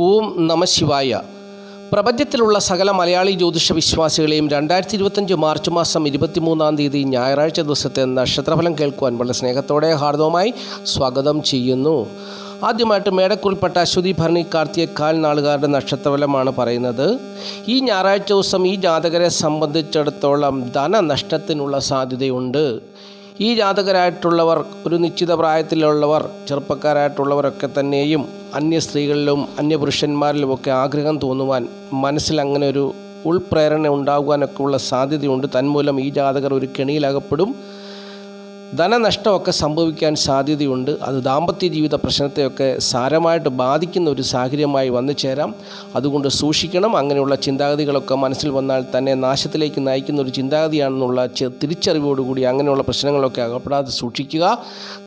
ഓം നമശിവായ പ്രപഞ്ചത്തിലുള്ള സകല മലയാളി ജ്യോതിഷ വിശ്വാസികളെയും രണ്ടായിരത്തി ഇരുപത്തഞ്ച് മാർച്ച് മാസം ഇരുപത്തിമൂന്നാം തീയതി ഞായറാഴ്ച ദിവസത്തെ നക്ഷത്രഫലം കേൾക്കുവാൻ വളരെ സ്നേഹത്തോടെ ഹാർദവുമായി സ്വാഗതം ചെയ്യുന്നു. ആദ്യമായിട്ട് മേടക്കുൾപ്പെട്ട അശ്വതി ഭരണി കാർത്തിക കാൽ നാളുകാരുടെ നക്ഷത്രഫലമാണ് പറയുന്നത്. ഈ ഞായറാഴ്ച ദിവസം ഈ ജാതകരെ സംബന്ധിച്ചിടത്തോളം ധനനഷ്ടത്തിനുള്ള സാധ്യതയുണ്ട്. ഈ ജാതകരായിട്ടുള്ളവർ ഒരു നിശ്ചിത പ്രായത്തിലുള്ളവർ ചെറുപ്പക്കാരായിട്ടുള്ളവരൊക്കെ തന്നെയും അന്യ സ്ത്രീകളിലും അന്യ പുരുഷന്മാരിലുമൊക്കെ ആഗ്രഹം തോന്നുവാൻ മനസ്സിൽ അങ്ങനെ ഒരു ഉൾപ്രേരണ ഉണ്ടാകുവാനൊക്കെ ഉള്ള സാധ്യതയുണ്ട്. തന്മൂലം ഈ ജാതകർ ഒരു കെണിയിലകപ്പെടും. ധനനഷ്ടമൊക്കെ സംഭവിക്കാൻ സാധ്യതയുണ്ട്. അത് ദാമ്പത്യ ജീവിത പ്രശ്നത്തെയൊക്കെ സാരമായിട്ട് ബാധിക്കുന്ന ഒരു സാഹചര്യമായി വന്നു ചേരാം. അതുകൊണ്ട് സൂക്ഷിക്കണം. അങ്ങനെയുള്ള ചിന്താഗതികളൊക്കെ മനസ്സിൽ വന്നാൽ തന്നെ നാശത്തിലേക്ക് നയിക്കുന്ന ഒരു ചിന്താഗതിയാണെന്നുള്ള തിരിച്ചറിവോടുകൂടി അങ്ങനെയുള്ള പ്രശ്നങ്ങളൊക്കെ അകപ്പെടാതെ സൂക്ഷിക്കുക.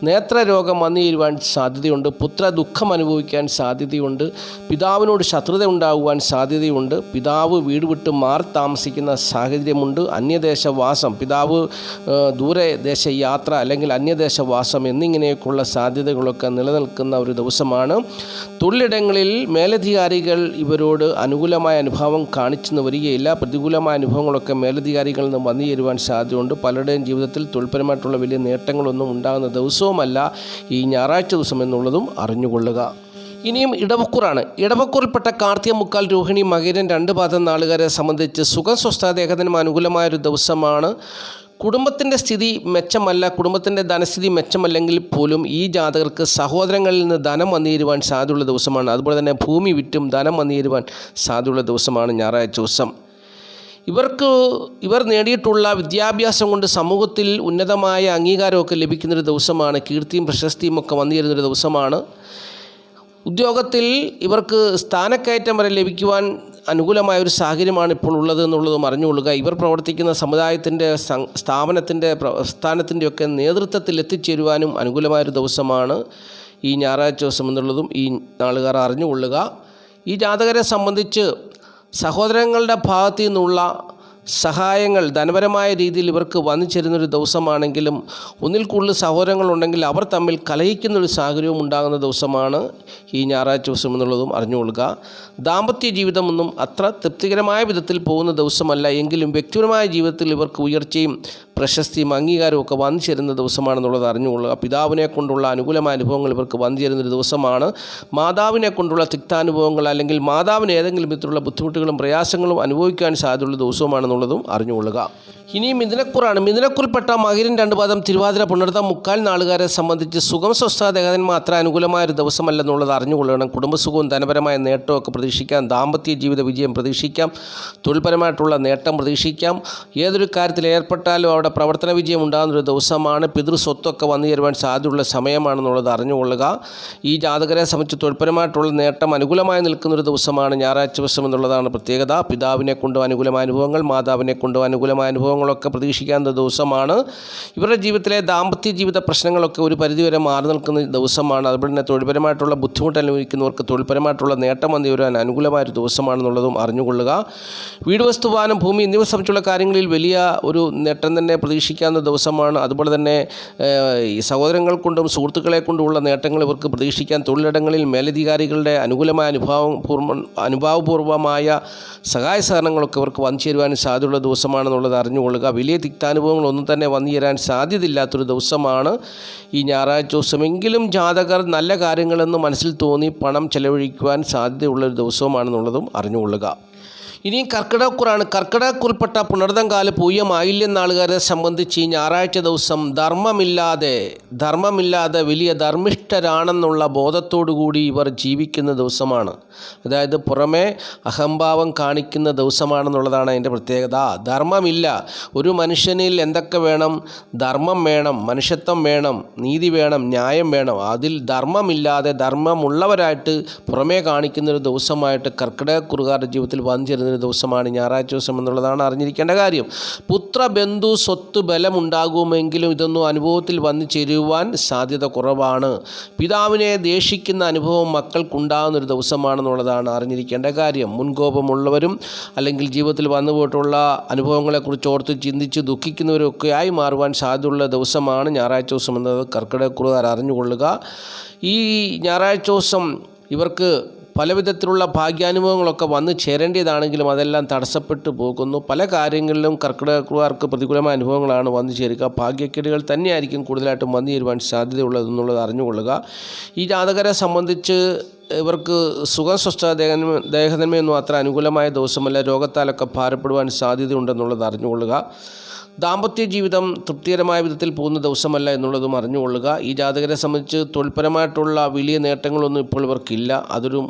നേത്രരോഗം വന്നു ചേരുവാൻ സാധ്യതയുണ്ട്. പുത്ര ദുഃഖം അനുഭവിക്കാൻ സാധ്യതയുണ്ട്. പിതാവിനോട് ശത്രുത ഉണ്ടാകുവാൻ സാധ്യതയുണ്ട്. പിതാവ് വീട് വിട്ട് മാറി താമസിക്കുന്ന സാഹചര്യമുണ്ട്. അന്യദേശവാസം പിതാവ് ദൂരദേശ യാത്ര അല്ലെങ്കിൽ അന്യദേശവാസം എന്നിങ്ങനെയൊക്കെയുള്ള സാധ്യതകളൊക്കെ നിലനിൽക്കുന്ന ഒരു ദിവസമാണ്. തൊഴിലിടങ്ങളിൽ മേലധികാരികൾ ഇവരോട് അനുകൂലമായ അനുഭവം കാണിച്ചെന്ന് വരികയില്ല. പ്രതികൂലമായ അനുഭവങ്ങളൊക്കെ മേലധികാരികളിൽ നിന്ന് വന്നു ചേരുവാൻ സാധ്യതയുണ്ട്. പലരുടെയും ജീവിതത്തിൽ തൊഴിൽപരമായിട്ടുള്ള വലിയ നേട്ടങ്ങളൊന്നും ഉണ്ടാകുന്ന ദിവസവുമല്ല ഈ ഞായറാഴ്ച ദിവസം എന്നുള്ളതും അറിഞ്ഞുകൊള്ളുക. ഇനിയും ഇടവക്കൂറാണ്. ഇടവക്കൂറിൽപ്പെട്ട കാർത്തിക മുക്കാൽ രോഹിണി മകരൻ രണ്ട് പാദം നാളുകാരെ സംബന്ധിച്ച് സുഖം സ്വസ്ഥത അനുകൂലമായൊരു ദിവസമാണ്. കുടുംബത്തിന്റെ സ്ഥിതി മെച്ചമല്ല കുടുംബത്തിന്റെ ധനസ്ഥിതി മെച്ചമല്ലെങ്കിൽ പോലും ഈ ജാതകർക്ക് സഹോദരങ്ങളിൽ നിന്ന് ധനം വന്നുതരുവാൻ സാധ്യതയുള്ള ദിവസമാണ്. അതുപോലെ തന്നെ ഭൂമി വിറ്റും ധനം വന്നുതരുവാൻ സാധ്യതയുള്ള ദിവസമാണ് ഞായറാഴ്ച ദിവസം. ഇവർക്ക് ഇവർ നേടിയിട്ടുള്ള വിദ്യാഭ്യാസം കൊണ്ട് സമൂഹത്തിൽ ഉന്നതമായ അംഗീകാരമൊക്കെ ലഭിക്കുന്നൊരു ദിവസമാണ്. കീർത്തിയും പ്രശസ്തിയും ഒക്കെ വന്നു ചേരുന്നൊരു ദിവസമാണ്. ഉദ്യോഗത്തിൽ ഇവർക്ക് സ്ഥാനക്കയറ്റം വരെ ലഭിക്കുവാൻ അനുകൂലമായ ഒരു സാഹചര്യമാണ് ഇപ്പോൾ ഉള്ളത് എന്നുള്ളതും അറിഞ്ഞുകൊള്ളുക. ഇവർ പ്രവർത്തിക്കുന്ന സമുദായത്തിന്റെ സ്ഥാപനത്തിന്റെ പ്രസ്ഥാനത്തിന്റെയൊക്കെ നേതൃത്വത്തിൽ എത്തിച്ചേരുവാനും അനുകൂലമായൊരു ദിവസമാണ് ഈ ഞായറാഴ്ച ദിവസം എന്നുള്ളതും ഈ നാളുകാർ അറിഞ്ഞുകൊള്ളുക. ഈ ജാതകരെ സംബന്ധിച്ച് സഹോദരങ്ങളുടെ ഭാഗത്തു നിന്നുള്ള സഹായങ്ങൾ ധനപരമായ രീതിയിൽ ഇവർക്ക് വന്നു ചേരുന്നൊരു ദിവസമാണെങ്കിലും ഒന്നിൽ കൂടുതൽ സഹോദരങ്ങളുണ്ടെങ്കിൽ അവർ തമ്മിൽ കലഹിക്കുന്നൊരു സാഹചര്യവും ഉണ്ടാകുന്ന ദിവസമാണ് ഈ ഞായറാഴ്ച ദിവസം എന്നുള്ളതും അറിഞ്ഞുകൊള്ളുക. ദാമ്പത്യ ജീവിതമൊന്നും അത്ര തൃപ്തികരമായ വിധത്തിൽ പോകുന്ന ദിവസമല്ല. എങ്കിലും വ്യക്തിപരമായ ജീവിതത്തിൽ ഇവർക്ക് ഉയർച്ചയും പ്രശസ്തിയും അംഗീകാരവും ഒക്കെ വന്നു ചേരുന്ന ദിവസമാണെന്നുള്ളത് അറിഞ്ഞുകൊള്ളുക. പിതാവിനെ കൊണ്ടുള്ള അനുകൂലമായ അനുഭവങ്ങൾ ഇവർക്ക് വന്നു ചേരുന്നൊരു ദിവസമാണ്. മാതാവിനെ കൊണ്ടുള്ള തിക്താനുഭവങ്ങൾ അല്ലെങ്കിൽ മാതാവിന് ഏതെങ്കിലും വിധത്തിലുള്ള ബുദ്ധിമുട്ടുകളും പ്രയാസങ്ങളും അനുഭവിക്കാൻ സാധ്യതയുള്ള ദിവസമാണെന്നുള്ളതും അറിഞ്ഞുകൊള്ളുക. ഇനിയും മിഥുനക്കുറാണ്. മിഥുനക്കുറിൽപ്പെട്ട മകരൻ രണ്ട് പാദം തിരുവാതിര പുണർത്ത മുക്കാൽ നാളുകാരെ സംബന്ധിച്ച് സുഖം ഏകന്മാർ മാത്രം അനുകൂലമായ ഒരു ദിവസമല്ലെന്നുള്ളത് അറിഞ്ഞുകൊള്ളണം. കുടുംബസുഖവും ധനപരമായ നേട്ടമൊക്കെ പ്രതീക്ഷിക്കാം. ദാമ്പത്യ ജീവിത വിജയം പ്രതീക്ഷിക്കാം. തൊഴിൽപരമായിട്ടുള്ള നേട്ടം പ്രതീക്ഷിക്കാം. ഏതൊരു കാര്യത്തിൽ ഏർപ്പെട്ടാലും അവിടെ പ്രവർത്തന വിജയം ഉണ്ടാകുന്ന ഒരു ദിവസമാണ്. പിതൃ സ്വത്തൊക്കെ വന്നു ചേരുവാൻ സാധ്യതയുള്ള സമയമാണെന്നുള്ളത് അറിഞ്ഞുകൊള്ളുക. ഈ ജാതകരെ സംബന്ധിച്ച് തൊഴിൽപരമായിട്ടുള്ള നേട്ടം അനുകൂലമായി നിൽക്കുന്നൊരു ദിവസമാണ്. ഞായറാഴ്ച ദിവസം എന്നുള്ളതാണ് പ്രത്യേകത. പിതാവിനെ കൊണ്ടും അനുകൂലമായ അനുഭവങ്ങൾ മാതാവിനെ കൊണ്ടും അനുകൂലമായ അനുഭവങ്ങളൊക്കെ പ്രതീക്ഷിക്കാവുന്ന ദിവസമാണ്. ഇവരുടെ ജീവിതത്തിലെ ദാമ്പത്യ ജീവിത പ്രശ്നങ്ങളൊക്കെ ഒരു പരിധിവരെ മാറി നിൽക്കുന്ന ദിവസമാണ്. അതുപോലെ തന്നെ തൊഴിൽപരമായിട്ടുള്ള ബുദ്ധിമുട്ട് അനുഭവിക്കുന്നവർക്ക് തൊഴിൽപരമായിട്ടുള്ള നേട്ടം വന്നി വരാൻ അനുകൂലമായൊരു ദിവസമാണെന്നുള്ളതും അറിഞ്ഞുകൊള്ളുക. വീട് വസ്തുവാനം ഭൂമി എന്നിവ സംബന്ധിച്ചുള്ള കാര്യങ്ങളിൽ വലിയ ഒരു നേട്ടം തന്നെ പ്രതീക്ഷിക്കാവുന്ന ദിവസമാണ്. അതുപോലെ തന്നെ ഈ സഹോദരങ്ങൾ കൊണ്ടും സുഹൃത്തുക്കളെ കൊണ്ടുമുള്ള നേട്ടങ്ങൾ ഇവർക്ക് പ്രതീക്ഷിക്കാൻ തൊഴിലിടങ്ങളിൽ മേലധികാരികളുടെ അനുകൂലമായ അനുഭാവം പൂർവ അനുഭാവപൂർവമായ സഹായ സഹകരണങ്ങളൊക്കെ ഇവർക്ക് വന്നു ചേരുവാൻ സാധ്യതയുള്ള ദിവസമാണെന്നുള്ളത് അറിഞ്ഞുകൊള്ളുക വലിയ തിക്താനുഭവങ്ങളൊന്നും തന്നെ വന്നു ചേരാൻ സാധ്യതയില്ലാത്തൊരു ദിവസമാണ് ഈ ഞായറാഴ്ച ദിവസമെങ്കിലും ജാതകർ നല്ല കാര്യങ്ങളെന്ന് മനസ്സിൽ തോന്നി പണം ചെലവഴിക്കുവാൻ സാധ്യതയുള്ളൊരു ദിവസമാണെന്നുള്ളതും അറിഞ്ഞുകൊള്ളുക. ഇനിയും കർക്കിടകക്കുറാണ്. കർക്കിടകക്കുറിൽപ്പെട്ട പുണർതങ്കാല പൂയം ആയില്യം നാളുകാരെ സംബന്ധിച്ച് ഈ ഞായറാഴ്ച ദിവസം ധർമ്മമില്ലാതെ ധർമ്മമില്ലാതെ വലിയ ധർമ്മിഷ്ഠരാണെന്നുള്ള ബോധത്തോടുകൂടി ഇവർ ജീവിക്കുന്ന ദിവസമാണ്. അതായത് പുറമേ അഹംഭാവം കാണിക്കുന്ന ദിവസമാണെന്നുള്ളതാണ് അതിന്റെ പ്രത്യേകത. ധർമ്മമില്ല. ഒരു മനുഷ്യനിൽ എന്തൊക്കെ വേണം? ധർമ്മം വേണം മനുഷ്യത്വം വേണം നീതി വേണം ന്യായം വേണം. അതിൽ ധർമ്മമില്ലാതെ ധർമ്മമുള്ളവരായിട്ട് പുറമേ കാണിക്കുന്ന ഒരു ദിവസമായിട്ട് കർക്കിടകക്കുറുകാരുടെ ജീവിതത്തിൽ വന്നു ചേരുന്ന ഒരു ദിവസമാണ് ഞായറാഴ്ച ദിവസം എന്നുള്ളതാണ് അറിഞ്ഞിരിക്കേണ്ട കാര്യം. പുത്രബന്ധു സ്വത്ത് ബലമുണ്ടാകുമെങ്കിലും ഇതൊന്നും അനുഭവത്തിൽ വന്നു ചേരുവാൻ സാധ്യത കുറവാണ്. പിതാവിനെ ദേഷിക്കുന്ന അനുഭവം മക്കൾക്കുണ്ടാകുന്ന ഒരു ദിവസമാണെന്നുള്ളതാണ് അറിഞ്ഞിരിക്കേണ്ട കാര്യം. മുൻകോപമുള്ളവരും അല്ലെങ്കിൽ ജീവിതത്തിൽ വന്നു പോയിട്ടുള്ള അനുഭവങ്ങളെക്കുറിച്ച് ഓർത്ത് ചിന്തിച്ച് ദുഃഖിക്കുന്നവരൊക്കെ ആയി മാറുവാൻ സാധ്യതയുള്ള ദിവസമാണ് ഞായറാഴ്ച ദിവസം എന്നത്. കർക്കിടകക്കുറുകാർ അറിഞ്ഞുകൊള്ളുക. ഈ ഞായറാഴ്ച ദിവസം ഇവർക്ക് പല വിധത്തിലുള്ള ഭാഗ്യാനുഭവങ്ങളൊക്കെ വന്നു ചേരേണ്ടതാണെങ്കിലും അതെല്ലാം തടസ്സപ്പെട്ടു പോകുന്നു. പല കാര്യങ്ങളിലും കർക്കിടകക്കാർക്ക് പ്രതികൂലമായ അനുഭവങ്ങളാണ് വന്നു ചേരുക. ഭാഗ്യക്കേടുകൾ തന്നെയായിരിക്കും കൂടുതലായിട്ടും വന്നു ചേരുവാൻ സാധ്യതയുള്ളതെന്നുള്ളത് അറിഞ്ഞുകൊള്ളുക. ഈ ജാതകരെ സംബന്ധിച്ച് ഇവർക്ക് സുഖം സ്വസ്ഥ ദേഹ ദേഹനന്മയൊന്നും അത്ര അനുകൂലമായ ദിവസമല്ല. രോഗത്താലൊക്കെ ഭാരപ്പെടുവാൻ സാധ്യതയുണ്ടെന്നുള്ളത് അറിഞ്ഞുകൊള്ളുക. ദാമ്പത്യ ജീവിതം തൃപ്തികരമായ വിധത്തിൽ പോകുന്ന ദിവസമല്ല എന്നുള്ളതും അറിഞ്ഞുകൊള്ളുക. ഈ ജാതകരെ സംബന്ധിച്ച് തൊഴിൽപരമായിട്ടുള്ള വലിയ നേട്ടങ്ങളൊന്നും ഇപ്പോൾ ഇവർക്കില്ല. അതൊരു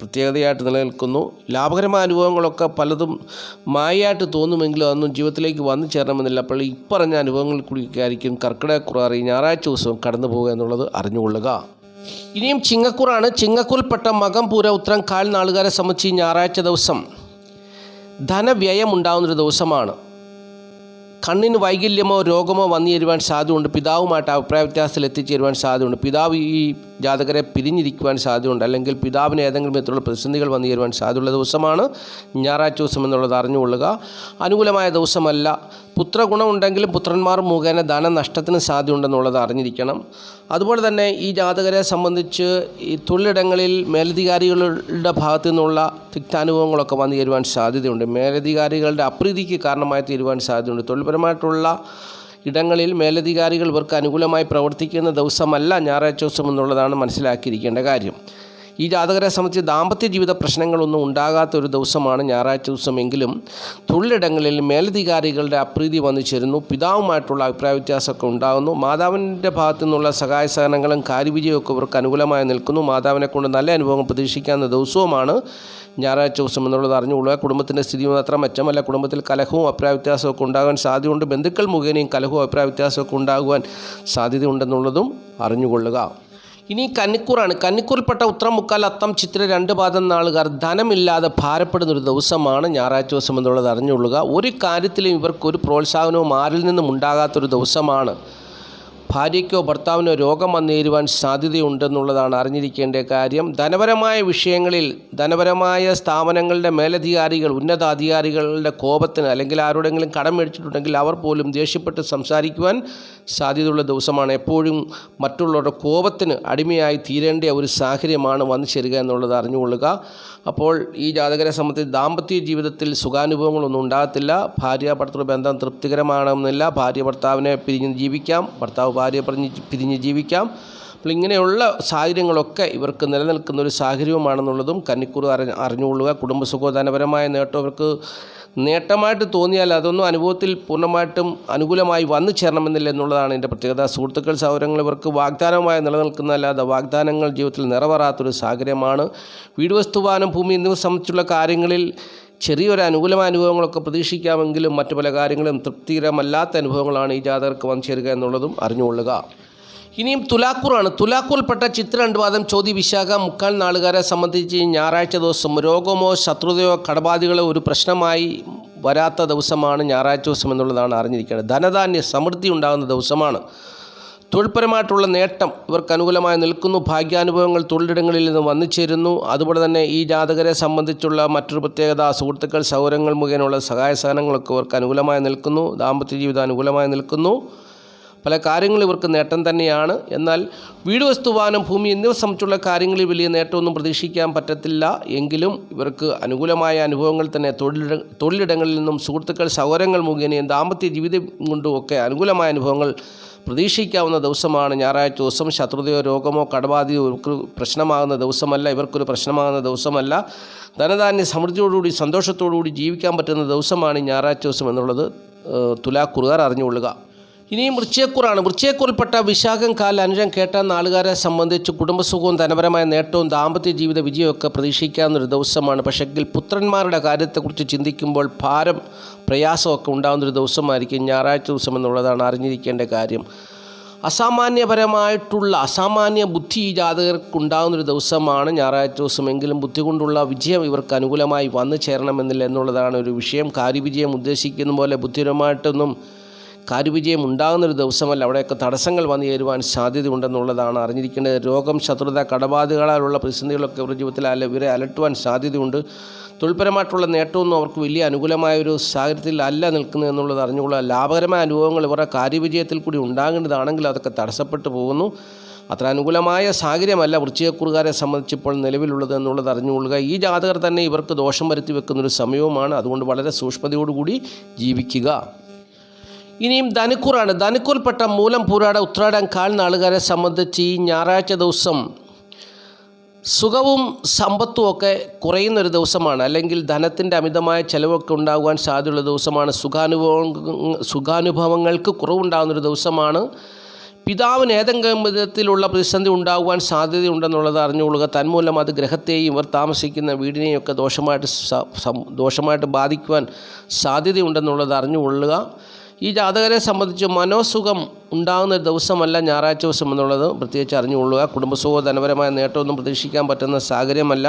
പ്രത്യേകതയായിട്ട് നിലനിൽക്കുന്നു. ലാഭകരമായ അനുഭവങ്ങളൊക്കെ പലതും മായയായിട്ട് തോന്നുമെങ്കിലും അതൊന്നും ജീവിതത്തിലേക്ക് വന്നു ചേരണമെന്നില്ല. അപ്പോൾ ഇപ്പറഞ്ഞ അനുഭവങ്ങളിൽ കൂടിയൊക്കെ ആയിരിക്കും കർക്കിടകക്കുറാറി ഞായറാഴ്ച ദിവസവും കടന്നു പോകുക എന്നുള്ളത് അറിഞ്ഞുകൊള്ളുക. ഇനിയും ചിങ്ങക്കൂറാണ്. ചിങ്ങക്കൂറിൽപ്പെട്ട മകം പൂര ഉത്തരം കാൽ നാളുകാരെ സംബന്ധിച്ച് ഞായറാഴ്ച ദിവസം ധനവ്യയം ഉണ്ടാകുന്നൊരു ദിവസമാണ്. കണ്ണിന് വൈകല്യമോ രോഗമോ വന്നു ചേരുവാൻ സാധ്യതയുണ്ട്. പിതാവുമായിട്ട് അഭിപ്രായ വ്യത്യാസത്തിൽ എത്തിച്ചേരുവാൻ സാധ്യതയുണ്ട്. പിതാവ് ഈ ജാതകരെ പിരിഞ്ഞിരിക്കുവാൻ സാധ്യതയുണ്ട്. അല്ലെങ്കിൽ പിതാവിന് ഏതെങ്കിലും വിധത്തിലുള്ള പ്രതിസന്ധികൾ വന്നു ചേരുവാൻ സാധ്യതയുള്ള ദിവസമാണ് ഞായറാഴ്ച ദിവസം എന്നുള്ളത് അറിഞ്ഞുകൊള്ളുക. അനുകൂലമായ ദിവസമല്ല. പുത്രഗുണം ഉണ്ടെങ്കിലും പുത്രന്മാർ മുഖേന ധനനഷ്ടത്തിന് സാധ്യതയുണ്ടെന്നുള്ളത് അറിഞ്ഞിരിക്കണം. അതുപോലെ തന്നെ ഈ ജാതകരെ സംബന്ധിച്ച് ഈ തൊഴിലിടങ്ങളിൽ മേലധികാരികളുടെ ഭാഗത്തു നിന്നുള്ള തിക്താനുഭവങ്ങളൊക്കെ വന്നു ചേരുവാൻ സാധ്യതയുണ്ട്. മേലധികാരികളുടെ അപ്രീതിക്ക് കാരണമായി തീരുവാൻ സാധ്യതയുണ്ട്. തൊഴിൽപരമായിട്ടുള്ള ഇടങ്ങളിൽ മേലധികാരികൾ ഇവർക്ക് അനുകൂലമായി പ്രവർത്തിക്കുന്ന ദിവസമല്ല ഞായറാഴ്ച ദിവസം എന്നുള്ളതാണ് മനസ്സിലാക്കിയിരിക്കേണ്ട കാര്യം. ഈ ജാതകരെ സംബന്ധിച്ച് ദാമ്പത്യ ജീവിത പ്രശ്നങ്ങളൊന്നും ഉണ്ടാകാത്ത ഒരു ദിവസമാണ് ഞായറാഴ്ച ദിവസമെങ്കിലും തൊഴിലിടങ്ങളിൽ മേലധികാരികളുടെ അപ്രീതി വന്നു ചേരുന്നു. പിതാവുമായിട്ടുള്ള അഭിപ്രായ വ്യത്യാസമൊക്കെ ഉണ്ടാകുന്നു. മാതാവിന്റെ ഭാഗത്തു നിന്നുള്ള സഹായ സഹനങ്ങളും കാര്യവിജയമൊക്കെ ഇവർക്ക് അനുകൂലമായി നിൽക്കുന്നു. മാതാവിനെ കൊണ്ട് നല്ല അനുഭവം പ്രതീക്ഷിക്കാവുന്ന ദിവസവുമാണ് ഞായറാഴ്ച ദിവസം എന്നുള്ളത് അറിഞ്ഞുകൊള്ളുക. കുടുംബത്തിന്റെ സ്ഥിതി മാത്രം മെച്ചമല്ല. കുടുംബത്തിൽ കലഹവും അഭിപ്രായ വ്യത്യാസമൊക്കെ ഉണ്ടാകാൻ സാധ്യതയുണ്ട്. ബന്ധുക്കൾ മുഖേനയും കലഹവും അഭിപ്രായ വ്യത്യാസമൊക്കെ ഉണ്ടാകുവാൻ സാധ്യതയുണ്ടെന്നുള്ളതും അറിഞ്ഞുകൊള്ളുക. ഇനി കന്നിക്കൂറാണ്. കന്നിക്കൂറിൽപ്പെട്ട ഉത്രം മുക്കാൽ അത്തം ചിത്ര രണ്ട് പാദം നാളുകാർ ധനമില്ലാതെ ഭാരപ്പെടുന്ന ഒരു ദിവസമാണ് ഞായറാഴ്ച ദിവസം എന്നുള്ളത് അറിഞ്ഞുകൊള്ളുക. ഒരു കാര്യത്തിലും ഇവർക്കൊരു പ്രോത്സാഹനവും ആരിൽ നിന്നും ഉണ്ടാകാത്തൊരു ദിവസമാണ്. ഭാര്യയ്ക്കോ ഭർത്താവിനോ രോഗം വന്നേരുവാൻ സാധ്യതയുണ്ടെന്നുള്ളതാണ് അറിഞ്ഞിരിക്കേണ്ട കാര്യം. ധനപരമായ വിഷയങ്ങളിൽ ധനപരമായ സ്ഥാപനങ്ങളുടെ മേലധികാരികൾ ഉന്നതാധികാരികളുടെ കോപത്തിന് അല്ലെങ്കിൽ ആരോടെങ്കിലും കടം മേടിച്ചിട്ടുണ്ടെങ്കിൽ അവർ പോലും ദേഷ്യപ്പെട്ട് സംസാരിക്കുവാൻ സാധ്യതയുള്ള ദിവസമാണ്. എപ്പോഴും മറ്റുള്ളവരുടെ കോപത്തിന് അടിമയായി തീരേണ്ട ഒരു സാഹചര്യമാണ് വന്നു ചേരുക എന്നുള്ളത് അറിഞ്ഞുകൊള്ളുക. അപ്പോൾ ഈ ജാതകരെ സംബന്ധിച്ച് ദാമ്പത്യ ജീവിതത്തിൽ സുഖാനുഭവങ്ങളൊന്നും ഉണ്ടാകത്തില്ല. ഭാര്യ ഭർത്തൃ ബന്ധം തൃപ്തികരമാണെന്നില്ല. ഭാര്യ ഭർത്താവിനെ പിരിഞ്ഞ് ജീവിക്കാം. ഭർത്താവ് ഭാര്യ പറഞ്ഞ് പിരിഞ്ഞ് ജീവിക്കാം. അപ്പോൾ ഇങ്ങനെയുള്ള സാഹചര്യങ്ങളൊക്കെ ഇവർക്ക് നിലനിൽക്കുന്ന ഒരു സാഹചര്യമാണെന്നുള്ളതും കന്നിക്കൂർ അറിഞ്ഞ് അറിഞ്ഞുകൊള്ളുക കുടുംബസുഖോധനപരമായ നേട്ടം ഇവർക്ക് നേട്ടമായിട്ട് തോന്നിയാൽ അതൊന്നും അനുഭവത്തിൽ പൂർണമായിട്ടും അനുകൂലമായി വന്നു ചേരണമെന്നില്ല എന്നുള്ളതാണ് എന്റെ പ്രത്യേകത. സുഹൃത്തുക്കൾ സൗകര്യങ്ങൾ ഇവർക്ക് വാഗ്ദാനമായി നിലനിൽക്കുന്നതല്ലാതെ വാഗ്ദാനങ്ങൾ ജീവിതത്തിൽ നിറവേറാത്തൊരു സാഹചര്യമാണ്. വീട് വസ്തുവാനം ഭൂമി എന്നിവ സംബന്ധിച്ചുള്ള കാര്യങ്ങളിൽ ചെറിയൊരു അനുകൂലമായ അനുഭവങ്ങളൊക്കെ പ്രതീക്ഷിക്കാമെങ്കിലും മറ്റു പല കാര്യങ്ങളും തൃപ്തികരമല്ലാത്ത അനുഭവങ്ങളാണ് ഈ ജാതകർക്ക് വന്നു ചേരുക എന്നുള്ളതും അറിഞ്ഞുകൊള്ളുക. ഇനിയും തുലാക്കൂറാണ്. തുലാക്കൂറിൽപ്പെട്ട ചിത്ര രണ്ടുപാദം ചോദ്യ വിശാഖ മുക്കാൽ നാളുകാരെ സംബന്ധിച്ച് ഞായറാഴ്ച ദിവസം രോഗമോ ശത്രുതയോ കടബാധികളോ ഒരു പ്രശ്നമായി വരാത്ത ദിവസമാണ് ഞായറാഴ്ച ദിവസം എന്നുള്ളതാണ് അറിഞ്ഞിരിക്കുന്നത് ധനധാന്യ സമൃദ്ധി ഉണ്ടാകുന്ന ദിവസമാണ്. തൊഴിൽപരമായിട്ടുള്ള നേട്ടം ഇവർക്ക് അനുകൂലമായി നിൽക്കുന്നു. ഭാഗ്യാനുഭവങ്ങൾ തൊഴിലിടങ്ങളിൽ നിന്ന് വന്നു ചേരുന്നു. അതുപോലെ തന്നെ ഈ ജാതകരെ സംബന്ധിച്ചുള്ള മറ്റൊരു പ്രത്യേകത സുഹൃത്തുക്കൾ സൗകര്യങ്ങൾ മുഖേനയുള്ള സഹായ സഹനങ്ങളൊക്കെ ഇവർക്ക് അനുകൂലമായി നിൽക്കുന്നു. ദാമ്പത്യ ജീവിതം അനുകൂലമായി നിൽക്കുന്നു. പല കാര്യങ്ങളും ഇവർക്ക് നേട്ടം തന്നെയാണ്. എന്നാൽ വീട് വസ്തുവാനം ഭൂമി എന്നിവ സംബന്ധിച്ചുള്ള കാര്യങ്ങളിൽ വലിയ നേട്ടമൊന്നും പ്രതീക്ഷിക്കാൻ പറ്റത്തില്ല. എങ്കിലും ഇവർക്ക് അനുകൂലമായ അനുഭവങ്ങൾ തന്നെ തൊഴിലിട തൊഴിലിടങ്ങളിൽ നിന്നും സുഹൃത്തുക്കൾ സൗകര്യങ്ങൾ മുഖേനയും ദാമ്പത്യ ജീവിതം കൊണ്ടും ഒക്കെ അനുകൂലമായ അനുഭവങ്ങൾ പ്രതീക്ഷിക്കാവുന്ന ദിവസമാണ്. ഞായറാഴ്ച ദിവസം ശത്രുതയോ രോഗമോ കടബാധയോ ഇവർക്ക് പ്രശ്നമാകുന്ന ദിവസമല്ല ഇവർക്കൊരു പ്രശ്നമാകുന്ന ദിവസമല്ല. ധനധാന്യ സമൃദ്ധിയോടുകൂടി സന്തോഷത്തോടുകൂടി ജീവിക്കാൻ പറ്റുന്ന ദിവസമാണ് ഞായറാഴ്ച ദിവസം എന്നുള്ളത് തുലാ തുലാക്കുറുകാർ അറിഞ്ഞുകൊള്ളുക. ഇനിയും വൃശ്ചയക്കൂറാണ് വൃശ്ചയക്കൂറിൽപ്പെട്ട വിശാഖം കാൽ അനുരം കേട്ട നാളുകാരെ സംബന്ധിച്ച് കുടുംബസുഖവും ധനപരമായ നേട്ടവും ദാമ്പത്യ ജീവിത വിജയമൊക്കെ പ്രതീക്ഷിക്കാവുന്നൊരു ദിവസമാണ്. പക്ഷെങ്കിൽ പുത്രന്മാരുടെ കാര്യത്തെക്കുറിച്ച് ചിന്തിക്കുമ്പോൾ ഭാരം പ്രയാസമൊക്കെ ഉണ്ടാകുന്നൊരു ദിവസമായിരിക്കും ഞായറാഴ്ച ദിവസം എന്നുള്ളതാണ് അറിഞ്ഞിരിക്കേണ്ട കാര്യം. അസാമാന്യപരമായിട്ടുള്ള അസാമാന്യ ബുദ്ധി ഈ ജാതകർക്കുണ്ടാകുന്നൊരു ദിവസമാണ് ഞായറാഴ്ച ദിവസമെങ്കിലും ബുദ്ധി കൊണ്ടുള്ള വിജയം ഇവർക്ക് അനുകൂലമായി വന്നു ചേരണമെന്നില്ല എന്നുള്ളതാണ് ഒരു വിഷയം. കാര്യവിജയം ഉദ്ദേശിക്കുന്ന പോലെ ബുദ്ധിപരമായിട്ടൊന്നും കാര്യവിജയം ഉണ്ടാകുന്നൊരു ദിവസമല്ല. അവിടെയൊക്കെ തടസ്സങ്ങൾ വന്നു ചേരുവാൻ സാധ്യതയുണ്ടെന്നുള്ളതാണ് അറിഞ്ഞിരിക്കേണ്ടത്. രോഗം ശത്രുത കടബാധകളാലുള്ള പ്രതിസന്ധികളൊക്കെ ഇവരുടെ ജീവിതത്തിൽ അല്ല ഇവരെ അലട്ടുവാൻ സാധ്യതയുണ്ട്. തൊഴിൽപരമായിട്ടുള്ള നേട്ടമൊന്നും അവർക്ക് വലിയ അനുകൂലമായ ഒരു സാഹചര്യത്തിൽ അല്ല നിൽക്കുന്നത് എന്നുള്ളത് അറിഞ്ഞുകൊള്ളുക ലാഭകരമായ അനുഭവങ്ങൾ ഇവരുടെ കാര്യവിജയത്തിൽ കൂടി ഉണ്ടാകേണ്ടതാണെങ്കിൽ അതൊക്കെ തടസ്സപ്പെട്ടു പോകുന്നു. അത്ര അനുകൂലമായ സാഹചര്യമല്ല വൃശ്ചികക്കുറുകാരെ സംബന്ധിച്ച് ഇപ്പോൾ നിലവിലുള്ളത് എന്നുള്ളത് അറിഞ്ഞുകൊള്ളുക. ഈ ജാതകർ തന്നെ ഇവർക്ക് ദോഷം വരുത്തി വെക്കുന്നൊരു സമയവുമാണ്. അതുകൊണ്ട് വളരെ സൂക്ഷ്മതയോടുകൂടി ജീവിക്കുക. ഇനിയും ധനുക്കൂറാണ്. ധനുക്കൂറിൽപ്പെട്ട മൂലം പൂരാട ഉത്രാടം കാൽ നാളുകാരെ സംബന്ധിച്ച് ഈ ഞായറാഴ്ച ദിവസം സുഖവും സമ്പത്തും ഒക്കെ കുറയുന്നൊരു ദിവസമാണ്. അല്ലെങ്കിൽ ധനത്തിന്റെ അമിതമായ ചിലവൊക്കെ ഉണ്ടാകുവാൻ സാധ്യതയുള്ള ദിവസമാണ്. സുഖാനുഭവങ്ങൾ സുഖാനുഭവങ്ങൾക്ക് കുറവുണ്ടാകുന്നൊരു ദിവസമാണ്. പിതാവിന് ഏതെങ്കിലും വിധത്തിലുള്ള പ്രതിസന്ധി ഉണ്ടാകുവാൻ സാധ്യതയുണ്ടെന്നുള്ളത് അറിഞ്ഞുകൊള്ളുക. തന്മൂലം അത് ഗ്രഹത്തെയും ഇവർ താമസിക്കുന്ന വീടിനെയും ഒക്കെ ദോഷമായിട്ട് ദോഷമായിട്ട് ബാധിക്കുവാൻ സാധ്യതയുണ്ടെന്നുള്ളത് അറിഞ്ഞുകൊള്ളുക. ഈ ജാതകരെ സംബന്ധിച്ച് മനോസുഖം ഉണ്ടാകുന്ന ഒരു ദിവസമല്ല ഞായറാഴ്ച ദിവസം എന്നുള്ളത് പ്രത്യേകിച്ച് അറിഞ്ഞുകൊള്ളുക. കുടുംബസുഖ ധനപരമായ നേട്ടമൊന്നും പ്രതീക്ഷിക്കാൻ പറ്റുന്ന സാഹചര്യമല്ല.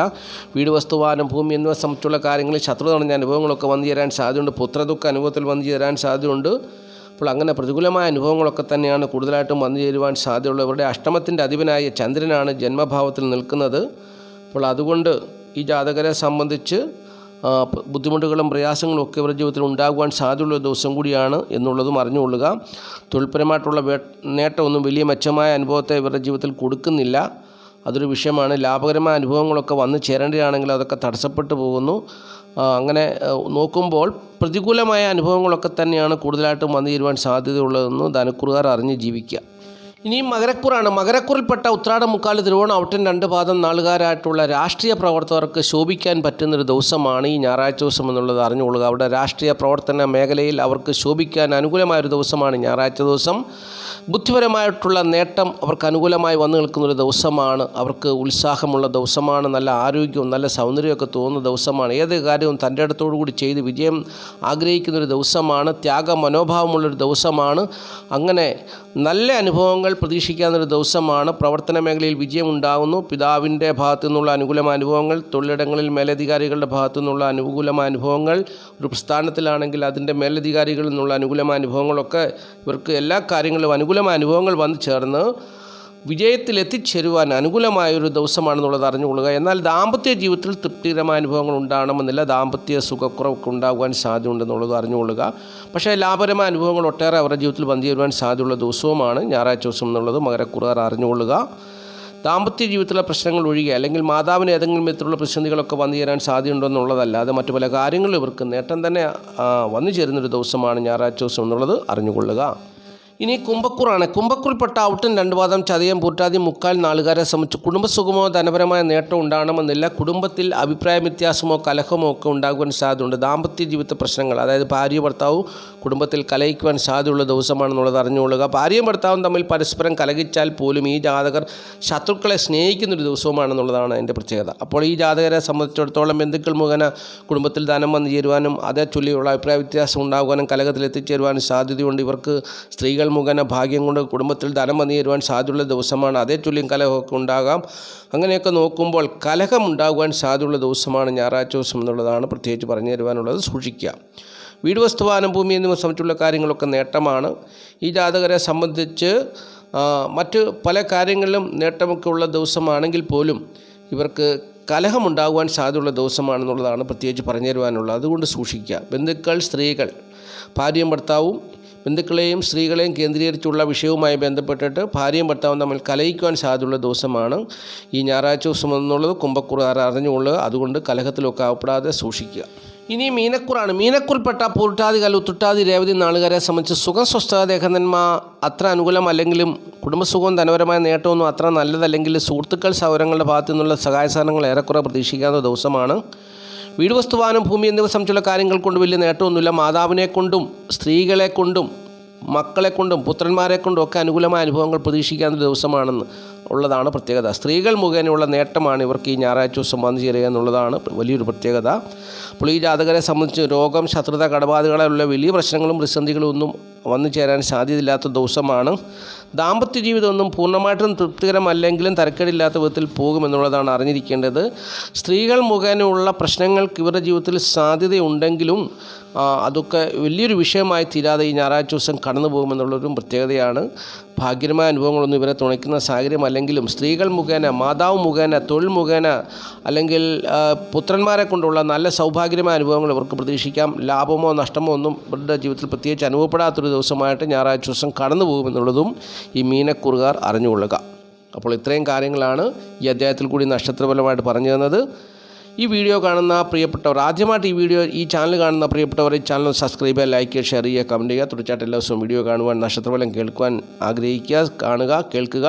വീട് വസ്തുവാനും ഭൂമി എന്നിവ സംബന്ധിച്ചുള്ള കാര്യങ്ങളിൽ ശത്രു തുടങ്ങിയ അനുഭവങ്ങളൊക്കെ വന്നു ചേരാൻ സാധ്യതയുണ്ട്. പുത്രദുഃഖ അനുഭവത്തിൽ വന്നു ചേരാൻ സാധ്യതയുണ്ട്. അപ്പോൾ അങ്ങനെ പ്രതികൂലമായ അനുഭവങ്ങളൊക്കെ തന്നെയാണ് കൂടുതലായിട്ടും വന്നു ചേരുവാൻ സാധ്യതയുള്ളവരുടെ അഷ്ടമത്തിന്റെ അധിപനായ ചന്ദ്രനാണ് ജന്മഭാവത്തിൽ നിൽക്കുന്നത്. അപ്പോൾ അതുകൊണ്ട് ഈ ജാതകരെ സംബന്ധിച്ച് ബുദ്ധിമുട്ടുകളും പ്രയാസങ്ങളും ഒക്കെ ഇവരുടെ ജീവിതത്തിൽ ഉണ്ടാകുവാൻ സാധ്യതയുള്ള ദിവസം കൂടിയാണ് എന്നുള്ളതും അറിഞ്ഞുകൊള്ളുക. തൊഴിൽപരമായിട്ടുള്ള നേട്ടമൊന്നും വലിയ മെച്ചമായ അനുഭവത്തെ ഇവരുടെ ജീവിതത്തിൽ കൊടുക്കുന്നില്ല. അതൊരു വിഷയമാണ്. ലാഭകരമായ അനുഭവങ്ങളൊക്കെ വന്നു ചേരേണ്ടതാണെങ്കിൽ അതൊക്കെ തടസ്സപ്പെട്ടു പോകുന്നു. അങ്ങനെ നോക്കുമ്പോൾ പ്രതികൂലമായ അനുഭവങ്ങളൊക്കെ തന്നെയാണ് കൂടുതലായിട്ടും വന്നു ചേരുവാൻ സാധ്യതയുള്ളതെന്ന് ധനക്കുറുകാർ അറിഞ്ഞ് ജീവിക്കുക. ഇനിയും മകരക്കുറാണ്. മകരക്കുറിൽപ്പെട്ട ഉത്രാട മുക്കാൽ തിരുവോണം ഔട്ടൻ രണ്ട് പാദം നാളുകാരായിട്ടുള്ള രാഷ്ട്രീയ പ്രവർത്തകർക്ക് ശോഭിക്കാൻ പറ്റുന്നൊരു ദിവസമാണ് ഈ ഞായറാഴ്ച ദിവസം എന്നുള്ളത് അറിഞ്ഞുകൊള്ളുക. അവിടെ രാഷ്ട്രീയ പ്രവർത്തന മേഖലയിൽ അവർക്ക് ശോഭിക്കാൻ അനുകൂലമായൊരു ദിവസമാണ് ഞായറാഴ്ച ദിവസം. ബുദ്ധിപരമായിട്ടുള്ള നേട്ടം അവർക്ക് അനുകൂലമായി വന്നു നിൽക്കുന്നൊരു ദിവസമാണ്. അവർക്ക് ഉത്സാഹമുള്ള ദിവസമാണ്. നല്ല ആരോഗ്യവും നല്ല സൗന്ദര്യമൊക്കെ തോന്നുന്ന ദിവസമാണ്. ഏത് കാര്യവും തന്റെ അടുത്തോടു കൂടി ചെയ്ത് വിജയം ആഗ്രഹിക്കുന്നൊരു ദിവസമാണ്. ത്യാഗ മനോഭാവമുള്ളൊരു ദിവസമാണ്. അങ്ങനെ നല്ല അനുഭവങ്ങൾ പ്രതീക്ഷിക്കാവുന്നൊരു ദിവസമാണ്. പ്രവർത്തന മേഖലയിൽ വിജയം ഉണ്ടാകുന്നു പിതാവിന്റെ ഭാഗത്തു നിന്നുള്ള അനുകൂലമായ അനുഭവങ്ങൾ തൊഴിലിടങ്ങളിൽ മേലധികാരികളുടെ ഭാഗത്തു നിന്നുള്ള അനുകൂലമായ അനുഭവങ്ങൾ ഒരു പ്രസ്ഥാനത്തിലാണെങ്കിൽ അതിന്റെ മേലധികാരികളിൽ നിന്നുള്ള അനുകൂലമായ അനുഭവങ്ങളൊക്കെ ഇവർക്ക് എല്ലാ കാര്യങ്ങളിലും അനുകൂലമായ അനുഭവങ്ങൾ വന്നു ചേർന്ന് വിജയത്തിൽ എത്തിച്ചേരുവാൻ അനുകൂലമായൊരു ദിവസമാണെന്നുള്ളത് അറിഞ്ഞുകൊള്ളുക. എന്നാൽ ദാമ്പത്യ ജീവിതത്തിൽ തൃപ്തികരമായ അനുഭവങ്ങൾ ഉണ്ടാകണമെന്നില്ല. ദാമ്പത്യ സുഖക്കുറവൊക്കെ ഉണ്ടാകുവാൻ സാധ്യതയുണ്ടെന്നുള്ളത് അറിഞ്ഞുകൊള്ളുക. പക്ഷേ ലാഭകരമായ അനുഭവങ്ങൾ ഒട്ടേറെ അവരുടെ ജീവിതത്തിൽ വന്നു ചേരുവാൻ സാധ്യതയുള്ള ദിവസവുമാണ്. ഞായറാഴ്ച ദിവസം എന്നുള്ളത് മകരക്കുറുകാർ അറിഞ്ഞുകൊള്ളുക. ദാമ്പത്യ ജീവിതത്തിലെ പ്രശ്നങ്ങൾ ഒഴികെ അല്ലെങ്കിൽ മാതാവിന് ഏതെങ്കിലും വിധത്തിലുള്ള പ്രതിസന്ധികളൊക്കെ വന്നു ചേരാൻ സാധ്യതയുണ്ടോ എന്നുള്ളതല്ലാതെ മറ്റു പല കാര്യങ്ങളും ഇവർക്ക് നേട്ടം തന്നെ വന്നു ചേരുന്നൊരു ദിവസമാണ് ഞായറാഴ്ച ദിവസം എന്നുള്ളത് അറിഞ്ഞുകൊള്ളുക. ഇനി കുംഭക്കൂറാണ്. കുംഭക്കൂറിൽപ്പെട്ട ഔട്ടൻ രണ്ട് വാദം ചതയം പൂറ്റാതി മുക്കാൽ നാളുകാരെ സംബന്ധിച്ച് കുടുംബസുഖമോ ധനപരമായ നേട്ടം ഉണ്ടാകണമെന്നില്ല. കുടുംബത്തിൽ അഭിപ്രായ വ്യത്യാസമോ കലഹമോ ഒക്കെ ഉണ്ടാകുവാൻ സാധ്യതയുണ്ട്. ദാമ്പത്യ ജീവിത പ്രശ്നങ്ങൾ അതായത് ഭാര്യ ഭർത്താവ് കുടുംബത്തിൽ കലഹിക്കുവാൻ സാധ്യതയുള്ള ദിവസമാണെന്നുള്ളത് അറിഞ്ഞുകൊള്ളുക. ഭാര്യയും ഭർത്താവും തമ്മിൽ പരസ്പരം കലഹിച്ചാൽ പോലും ഈ ജാതകർ ശത്രുക്കളെ സ്നേഹിക്കുന്നൊരു ദിവസവുമാണെന്നുള്ളതാണ് അതിന്റെ പ്രത്യേകത. അപ്പോൾ ഈ ജാതകരെ സംബന്ധിച്ചിടത്തോളം ബന്ധുക്കൾ മുഖേന കുടുംബത്തിൽ ധനം വന്നു ചേരുവാനും അതേ ചൊല്ലിയുള്ള അഭിപ്രായ വ്യത്യാസം ഉണ്ടാകുവാനും കലഹത്തിൽ എത്തിച്ചേരുവാനും സാധ്യതയുണ്ട്. ഇവർക്ക് സ്ത്രീകൾ മുഖേന ഭാഗ്യം കൊണ്ട് കുടുംബത്തിൽ ധനം വന്നു ചേരുവാൻ സാധ്യതയുള്ള ദിവസമാണ്. അതേ ചൊല്ലിയും കലഹമൊക്കെ ഉണ്ടാകാം. അങ്ങനെയൊക്കെ നോക്കുമ്പോൾ കലഹം ഉണ്ടാകുവാൻ സാധ്യതയുള്ള ദിവസമാണ് ഞായറാഴ്ച ദിവസം എന്നുള്ളതാണ് പ്രത്യേകിച്ച് പറഞ്ഞു തരുവാനുള്ളത്. സൂക്ഷിക്കുക. വീട് വസ്തുവാനം ഭൂമി എന്നിവ സംബന്ധിച്ചുള്ള കാര്യങ്ങളൊക്കെ നേട്ടമാണ്. ഈ ജാതകരെ സംബന്ധിച്ച് മറ്റ് പല കാര്യങ്ങളിലും നേട്ടമൊക്കെ ഉള്ള ദിവസമാണെങ്കിൽ പോലും ഇവർക്ക് കലഹമുണ്ടാകുവാൻ സാധ്യതയുള്ള ദിവസമാണെന്നുള്ളതാണ് പ്രത്യേകിച്ച് പറഞ്ഞു തരുവാനുള്ളത്. അതുകൊണ്ട് സൂക്ഷിക്കുക. ബന്ധുക്കൾ സ്ത്രീകൾ ഭാര്യയും ഭർത്താവും ബന്ധുക്കളെയും സ്ത്രീകളെയും കേന്ദ്രീകരിച്ചുള്ള വിഷയവുമായി ബന്ധപ്പെട്ടിട്ട് ഭാര്യയും ഭർത്താവും തമ്മിൽ കലയിക്കുവാൻ സാധ്യതയുള്ള ദിവസമാണ് ഈ ഞായറാഴ്ച ദിവസം എന്നുള്ളത് കുംഭക്കുറാർ അറിഞ്ഞുകൊള്ളുക. അതുകൊണ്ട് കലഹത്തിലൊക്കെ ആവപ്പെടാതെ സൂക്ഷിക്കുക. ഇനി മീനക്കുറാണ്. മീനക്കുറിൽപ്പെട്ട പൂർട്ടാതി കൽ ഉത്തുട്ടാതി രേവതി നാളുകാരെ സംബന്ധിച്ച് സുഖം സ്വസ്ഥത ദേഹനന്മ അത്ര അനുകൂലമല്ലെങ്കിലും കുടുംബസുഖവും ധനപരമായ നേട്ടമൊന്നും അത്ര നല്ലതല്ലെങ്കിൽ സുഹൃത്തുക്കൾ സൗരങ്ങളുടെ ഭാഗത്തു നിന്നുള്ള സഹായ സാധനങ്ങൾ ഏറെക്കുറെ പ്രതീക്ഷിക്കാവുന്ന ദിവസമാണ്. വീട് വസ്തുവാനും ഭൂമി എന്നിവ സംബന്ധിച്ചുള്ള കാര്യങ്ങൾ കൊണ്ട് വലിയ നേട്ടമൊന്നുമില്ല. മാതാവിനെ കൊണ്ടും സ്ത്രീകളെ കൊണ്ടും മക്കളെ കൊണ്ടും പുത്രന്മാരെ കൊണ്ടും ഒക്കെ അനുകൂലമായ അനുഭവങ്ങൾ പ്രതീക്ഷിക്കാവുന്ന ദിവസമാണെന്ന് ഉള്ളതാണ് പ്രത്യേകത. സ്ത്രീകൾ മുഖേനയുള്ള നേട്ടമാണ് ഇവർക്ക് ഈ ഞായറാഴ്ച ദിവസം വന്നു ചേരുക എന്നുള്ളതാണ് വലിയൊരു പ്രത്യേകത. അപ്പോൾ ഈ ജാതകരെ സംബന്ധിച്ച് രോഗം ശത്രുത കടബാധകളെയുള്ള വലിയ പ്രശ്നങ്ങളും പ്രതിസന്ധികളും ഒന്നും വന്നു ചേരാൻ സാധ്യതയില്ലാത്ത ദിവസമാണ്. ദാമ്പത്യ ജീവിതമൊന്നും പൂർണമായിട്ടും തൃപ്തികരമല്ലെങ്കിലും തരക്കേടില്ലാത്ത വിധത്തിൽ പോകുമെന്നുള്ളതാണ് അറിഞ്ഞിരിക്കേണ്ടത്. സ്ത്രീകൾ മുഖേനയുള്ള പ്രശ്നങ്ങൾക്ക് ഇവരുടെ ജീവിതത്തിൽ സാധ്യതയുണ്ടെങ്കിലും അതൊക്കെ വലിയൊരു വിഷയമായി തീരാതെ ഈ ഞായറാഴ്ച ദിവസം കടന്നു പോകുമെന്നുള്ളൊരു പ്രത്യേകതയാണ്. ഭാഗ്യമായ അനുഭവങ്ങളൊന്നും ഇവരെ തുണയ്ക്കുന്ന സാഹചര്യമല്ലെങ്കിലും സ്ത്രീകൾ മുഖേന മാതാവ് മുഖേന തൊഴിൽ മുഖേന അല്ലെങ്കിൽ പുത്രന്മാരെ കൊണ്ടുള്ള നല്ല സൗഭാഗ്യമായ അനുഭവങ്ങൾ ഇവർക്ക് പ്രതീക്ഷിക്കാം. ലാഭമോ നഷ്ടമോ ഒന്നും ഇവരുടെ ജീവിതത്തിൽ പ്രത്യേകിച്ച് അനുഭവപ്പെടാത്തൊരു ദിവസമായിട്ട് ഞായറാഴ്ച ദിവസം കടന്നു പോകുമെന്നുള്ളതും ഈ മീനക്കുറുകാർ അറിഞ്ഞുകൊള്ളുക. അപ്പോൾ ഇത്രയും കാര്യങ്ങളാണ് ഈ അധ്യായത്തിൽ കൂടി നക്ഷത്രഫലമായിട്ട് പറഞ്ഞു തന്നത്. ഈ വീഡിയോ കാണുന്ന പ്രിയപ്പെട്ടവർ ആദ്യമായിട്ട് ഈ വീഡിയോ ഈ ചാനൽ കാണുന്ന പ്രിയപ്പെട്ടവർ ഈ ചാനൽ സബ്സ്ക്രൈബ് ചെയ്യുക ലൈക്ക് ചെയ്യുക ഷെയർ ചെയ്യുക കമന്റ് ചെയ്യുക. തീർച്ചയായിട്ടും എല്ലാ ദിവസവും വീഡിയോ കാണുവാൻ നക്ഷത്രഫലം കേൾക്കുവാൻ ആഗ്രഹിക്കുക കാണുക കേൾക്കുക.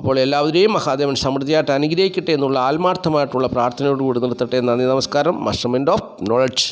അപ്പോൾ എല്ലാവരെയും മഹാദേവൻ സമൃദ്ധിയായിട്ട് അനുഗ്രഹിക്കട്ടെ എന്നുള്ള ആത്മാർത്ഥമായിട്ടുള്ള പ്രാർത്ഥനയോടുകൂടി നിർത്തട്ടെ. നന്ദി നമസ്കാരം. മസ്റ്റർമെന്റ് ഓഫ് നോളജ്